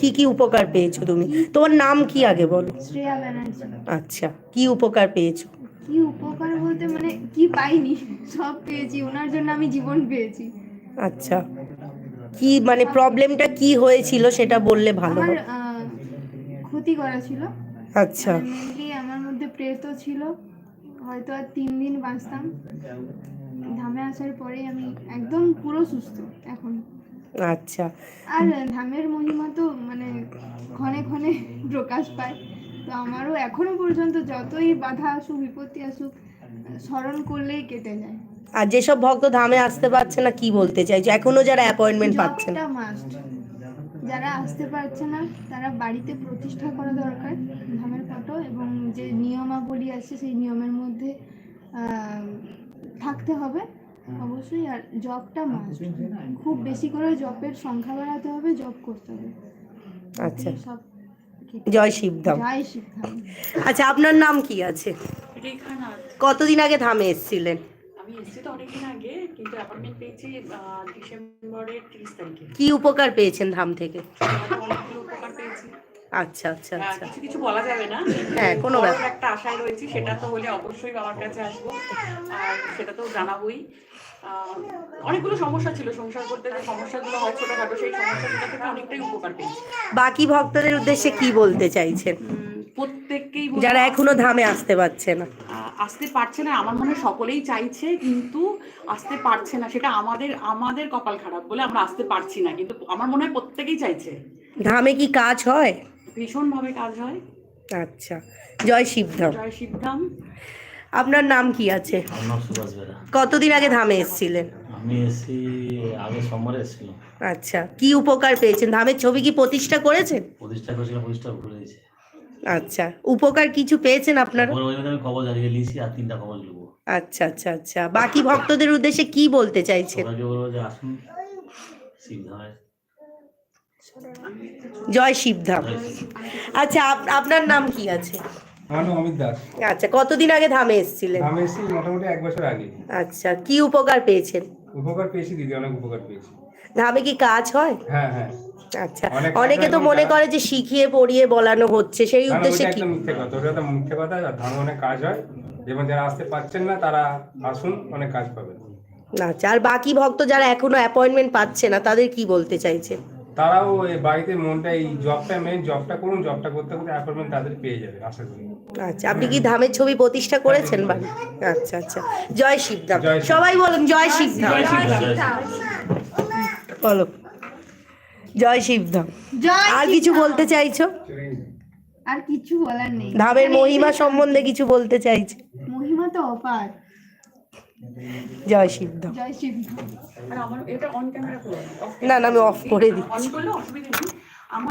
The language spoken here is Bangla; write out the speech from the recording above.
কি কি উপকার পেয়েছ তুমি? তোমার নাম কি আগে বলো? শ্রেয়া ব্যানার্জি। আচ্ছা কি উপকার পেয়েছ? কি উপকার বলতে মানে কি পাইনি সব পেয়েছি ওনার জন্য আমি জীবন পেয়েছি। আচ্ছা কি মানে প্রবলেমটা কি হয়েছিল সেটা বললে ভালো আমার ক্ষতি করা ছিল। আচ্ছা। মেনলি আমার মধ্যে প্রেত ছিল হয়তো আর তিন দিন বাঁচতাম। ধামে আসার পরেই আমি একদম পুরো সুস্থ এখন। আচ্ছা। আর ধামের মহিমা তো মানে ক্ষণে ক্ষণে প্রকাশ পায়। তো আমারও এখনও পর্যন্ত যতই বাধা আসুক বিপত্তি আসুক স্মরণ করলেই কেটে যায়। আর যেসব ভক্ত ধামে আসতে পারছে না কি বলতে চাইছো? এখনও যারা অ্যাপয়েন্টমেন্ট পাচ্ছে না। যারা আসতে পারছে না তারা বাড়িতে প্রতিষ্ঠা করা দরকার ধামের ফটো এবং যে নিয়মাবলী আছে সেই নিয়মের মধ্যে আহ, থাকতে হবে। অবশ্যই আর জবটা মাস্ট খুব বেশি করে জবের সংখ্যা বাড়াতে হবে জব করতে হবে। আচ্ছা। সব জয় শিবধাম। জয় শিক্ষা আচ্ছা আপনার নাম কি আছে? রেখানাথ কতদিন আগে ধামে এসেছিলেন? আমি এসেছি তো অনেকদিন আগে কিন্তু অ্যাপয়েন্টমেন্ট পেয়েছি ডিসেম্বরের তিরিশ তারিখে। কি উপকার পেয়েছেন ধাম থেকে? আচ্ছা আচ্ছা আচ্ছা। কিছু কিছু বলা যাবে না? হ্যাঁ, কোনো ব্যাপার- একটা আশায় রয়েছি সেটা তো হলে অবশ্যই বাবার কাছে আসব। আর সেটা তো জানাবোই। অনেকগুলো সমস্যা ছিল সংসার করতে যে সমস্যাগুলো হয় ছোটখাটো সেই সমস্যাগুলো থেকে অনেকটাই উপকার পেয়েছি। বাকি ভক্তদের উদ্দেশ্যে কি বলতে চাইছেন? প্রত্যেককেই যারা এখনও ধামে আসতে পারছে না। আসতে পারছে না আমার মনে হয় সকলেই চাইছে কিন্তু আসতে পারছে না। সেটা আমাদের আমাদের কপাল খারাপ বলে আমরা আসতে পারছি না কিন্তু আমার মনে হয় প্রত্যেকেই চাইছে। ধামে কি কাজ হয়? ভীষণভাবে কাজ হয়। আচ্ছা জয় শিবধাম। জয় শিবধাম। আপনার নাম কি আছে? কতদিন আগে ধামে এসেছিলেন? আমি এসি আগে সোমবারে এসেছিলাম। আচ্ছা কি উপকার পেয়েছেন? ধামের ছবি কি প্রতিষ্ঠা করেছেন? প্রতিষ্ঠা করেছিলাম প্রতিষ্ঠা ভুলে গেছি। আচ্ছা উপকার কিছু পেয়েছেন আপনারা? ওই আমি কবজ আর তিনটা কবজ নেব আচ্ছা আচ্ছা আচ্ছা বাকি ভক্তদের উদ্দেশ্যে কি বলতে চাইছেন? বলব যে আসুন শিবধামে জয় শিবধাম। আচ্ছা আপ- আপনার নাম কি আছে? আমার নাম অমিত দাস। আচ্ছা কতদিন আগে ধামে এসেছিলেন? আমি এসেছি মোটামুটি এক বছর আগে। আচ্ছা কি উপকার পেয়েছেন? উপকার পেয়েছি দিদি অনেক উপকার পেয়েছি। ধামে কি কাজ হয়? হ্যাঁ হ্যাঁ। আচ্ছা অনেকে তো মনে করে যে শিখিয়ে পড়িয়ে বলানো হচ্ছে সেই উদ্দেশ্যে কি? মিথ্যে কথা ওটা একটা মিথ্যে কথা ধর্ম অনেক কাজ হয়। যেমন যারা আসতে পারছেন না তারা আসুন অনেক কাজ পাবেন। আচ্ছা আর বাকি ভক্ত যারা এখনও অ্যাপয়েন্টমেন্ট পাচ্ছে না তাদের কি বলতে চাইছে তারাও এই বাড়িতে মনটা এই জবটা মেন জবটা করুন জবটা করতে করতে অ্যাপয়েন্টমেন্ট তাদের পেয়ে যাবে আশা করি। আচ্ছা আপনি কি ধামের ছবি প্রতিষ্ঠা করেছেন বাড়ি আচ্ছা আচ্ছা। জয় শিবধাম। সবাই বলুন জয় শিবধাম। বলো। জয় শিবধাম। জয় আর কিছু বলতে চাইছো? আর কিছু বলার নেই। ধামের মহিমা সম্বন্ধে কিছু বলতে চাইছে? মহিমা তো অপার। জয় সিদ্ধ। জয় শিবধাম আর আমার এটা অন ক্যামেরা না না আমি অফ করে দিচ্ছি। অন করলে অসুবিধা নেই। আমার